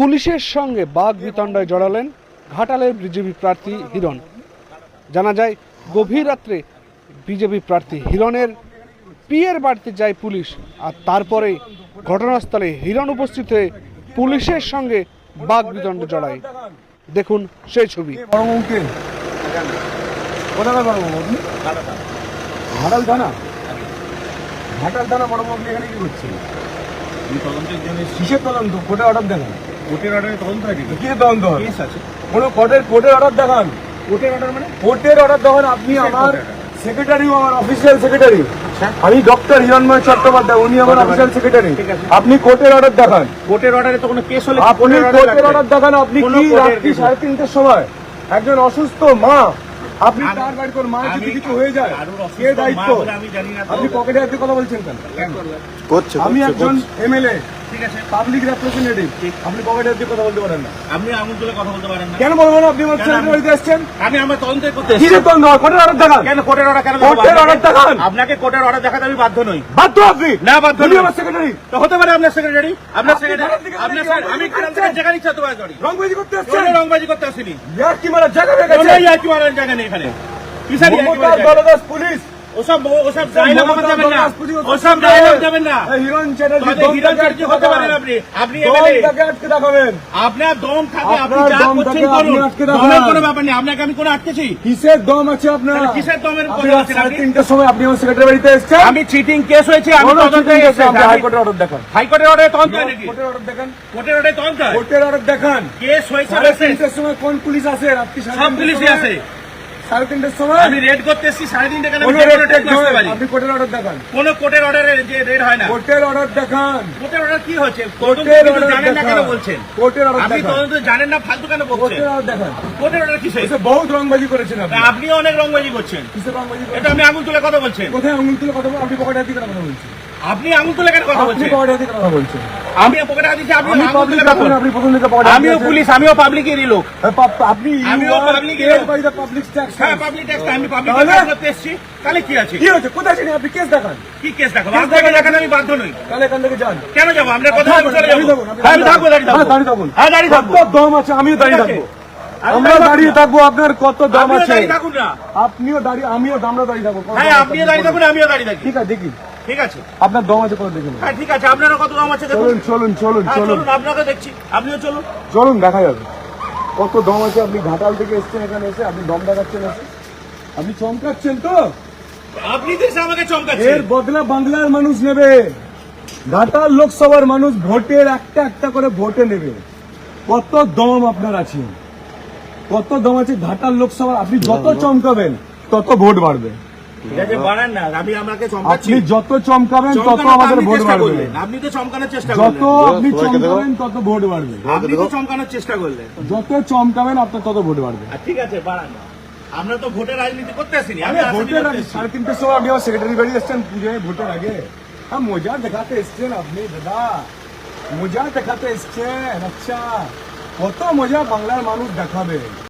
পুলিশের সঙ্গে বাঘ বিতণ্ডায় জড়ালেন ঘাটালের বিজেপি প্রার্থী হিরণ। জানা যায় গভীর রাত্রে বিজেপি প্রার্থী হিরণের পিয়ের বাড়িতে যায় পুলিশ আর তারপরে ঘটনাস্থলে হিরণ উপস্থিত হয়ে পুলিশের সঙ্গে বাঘ বিতণ্ড জড়ায়। দেখুন সেই ছবি। ঘাটাল থানা? ঘাটাল থানা বড় মৌ এখানে কি জন্য কিসের তদন্ত? কোর্টে অর্ডার দেখান? কোর্টের অর্ডারে তদন্ত কি? তদন্ত কেস আছে। কোনো কোর্টের কোর্টের অর্ডার দেখান। কোর্টের অর্ডার মানে? কোর্টের অর্ডার দেখান আপনি আমার? সেক্রেটারিও আমার অফিসিয়াল সেক্রেটারি আচ্ছা। আমি ডক্টর হিরণময় চট্টোপাধ্যায় উনি আমার অফিসিয়াল সেক্রেটারি আপনি কোর্টের অর্ডার দেখান। কোর্টের অর্ডারে তো কোনো কেস হলে আপনি কোর্টের অর্ডার দেখান আপনি কি রাত্রি সাড়ে তিনটের সময় একজন অসুস্থ মা আপনি তার বাড়ি কোন মা যদি কিছু হয়ে যায় কে দায়িত্ব? বলে আমি জানি না তো। আপনি পকেটে হাতে কথা বলছেন কেন? কেন? আমি একজন এমএলএ ঠিক আছে পাবলিক রেপ্রেজেন্টেটিভ আপনি পকেটে হাতে কথা বলতে পারেন না? আপনি আঙুল তুলে কথা বলতে পারেন না। কেন বলবেন আপনি আমার ছেলের বাড়িতে এসেছেন। আমি আমার তদন্ত করতে কি এসেছি। কোর্টের অর্ডার দেখান। কেন কোর্টের অর্ডার কেন কোর্টের আপনাকে? দেখান। আপনাকে কোর্টের অর্ডার দেখাতে আমি বাধ্য নই। বাধ্য আপনি? না বাধ্য নই। আমার সেক্রেটারি তো হতে পারে আপনার সেক্রেটারি আপনার সেক্রেটারি আপনার আমি থেকে রংবাজি করতে এসেছেন? রংবাজি করতে আসিনি। ইয়ার কি মারা জায়গা হয়ে কোনো গেছে ইয়ার্কি মারার জায়গা নেই এখানে। কিসের ইয়ার্কি মমতা মারার জায়গা? দলদাস পুলিশ। ওসব ওসব ডায়লগ মমতা যাবেন না। ওসব ডায়লগ যাবেন না। হিরণ চ্যাটার্জি হিরণ চ্যাটার্জি হতে পারেন আপনি। আপনি এমএলএ আটকে দেখাবেন। আপনার দম থাকে আপনি যা করছেন করুন। দমের কোনো ব্যাপার নেই। আপনাকে আমি কোনো আটকেছি? কিসের দম আছে আপনার? কিসের দমের কথা রাত আপনি? তিনটের সময় আপনি আমার সেক্রেটারি বাড়িতে এসেছেন। আমি চিটিং কেস হয়েছে আমি তদন্তে এসেছি। হাইকোর্টের অর্ডার দেখান। হাইকোর্টের অর্ডারে তদন্ত নাকি? কোর্টের অর্ডার দেখান। কোর্টের অর্ডারে তদন্ত কোর্টের অর্ডার দেখান। কেস হয়েছে বলছেন। সময় কোন পুলিশ আসে? রাত্রি সব পুলিশই আছে সাড়ে তিনটের সময়? আমি রেড করতে এসেছি সাড়ে তিনটে কেন আমি কোনো যে কোনো রেড রেড করতে পারি আপনি কোর্টের অর্ডার দেখান। কোনো কোর্টের অর্ডারে যে রেড হয় না। কোর্টের অর্ডার দেখান। কোর্টের অর্ডার কি হচ্ছে? কোর্টের অর্ডার জানেন না কেন বলছেন? কোর্টের অর্ডার আপনি তদন্ত জানেন না ফালতু কেন বলছেন? কোর্টের অর্ডার দেখান। কোর্টের অর্ডার এসে বহুত রংবাজি করেছেন আপনি। অনেক রংবাজি করছেন। কিসের রংবাজি এটা আমি আঙুল তুলে কথা বলছেন। কোথায় আঙুল তুলে কথা আপনি পকেটে হাতে কথা বলছেন? আপনি আঙুল তুলে কেন কথা বলছেন? পকেটে কথা বলছেন। আমি পকেটে হাত দিচ্ছি আপনি পাবলিক তুলে কথা বলছেন। আপনি প্রথম পকেটে আমিও পুলিশ আমিও পাবলিকেরই লোক। আপনি আমিও public লোক। বাই দ্য পাবলিক ট্যাক্স হ্যাঁ পাবলিক ট্যাক্স আমি পাবলিক ট্যাক্স করতে এসেছি। তাহলে কি আছে? কি হয়েছে? কোথায় ছিলেন আপনি কেস দেখান? কি কেস দেখাবো? কেস আপনাকে দেখান। আমি বাধ্য নই। তাহলে এখান থেকে যান। কেন যাব? আপনার কথা চলে দাঁড়িয়ে যাব। হ্যাঁ আমি থাকব দাঁড়িয়ে হ্যাঁ, থাকব। দাঁড়িয়ে থাকুন। হ্যাঁ দাঁড়িয়ে থাকব। কত দম আছে? আমিও দাঁড়িয়ে থাকব। আমি আমরা দাঁড়িয়ে থাকব আপনার কত দাম আছে? আপনিও দাঁড়িয়ে আমিও আমরা দাঁড়িয়ে থাকব। হ্যাঁ আপনিও দাঁড়িয়ে থাকুন আমিও দাঁড়িয়ে থাকি। ঠিক আছে দেখি। ঠিক আছে? আপনার দম আছে কত দেখুন হ্যাঁ ঠিক আছে আপনারও কত দাম আছে দেখুন। চলুন চলুন চলুন হ্যাঁ চলুন। চলুন আপনাকে দেখছি। আপনিও চলুন। চলুন দেখা যাবে। কত দম আছে আপনি ঘাটাল থেকে এসছেন এখানে এসে আপনি দম দেখাচ্ছেন এসে। আপনি চমকাচ্ছেন তো? আপনি তো এসে আমাকে এর বদলা বাংলার মানুষ নেবে। ঘাটাল লোকসভার মানুষ ভোটের একটা একটা করে ভোটে নেবে। কত দম আপনার আছে। কত দম আছে ঘাটাল লোকসভা আপনি যত চমকাবেন তত ভোট বাড়বে। চমকাচ্ছি আপনি যত চমকাবেন তত আমাদের ভোট বাড়বে। আপনি তো চমকানোর চেষ্টা যত আপনি চমকাবেন তত ভোট বাড়বে। আপনি তো চমকানোর চেষ্টা করলেন। যত চমকাবেন আপনার তত ভোট বাড়বে। ঠিক আছে বাড়ান। আমরা তো ভোটের রাজনীতি করতে আসিনি আমি ভোটের সাড়ে তিনটের সময় আপনি আমার সেক্রেটারি বাড়ি এসছেন পুজোয় ভোটের আগে। হ্যাঁ মজা দেখাতে এসছেন আপনি দাদা। মজা দেখাতে এসছেন আচ্ছা। কত মজা বাংলার মানুষ দেখাবে।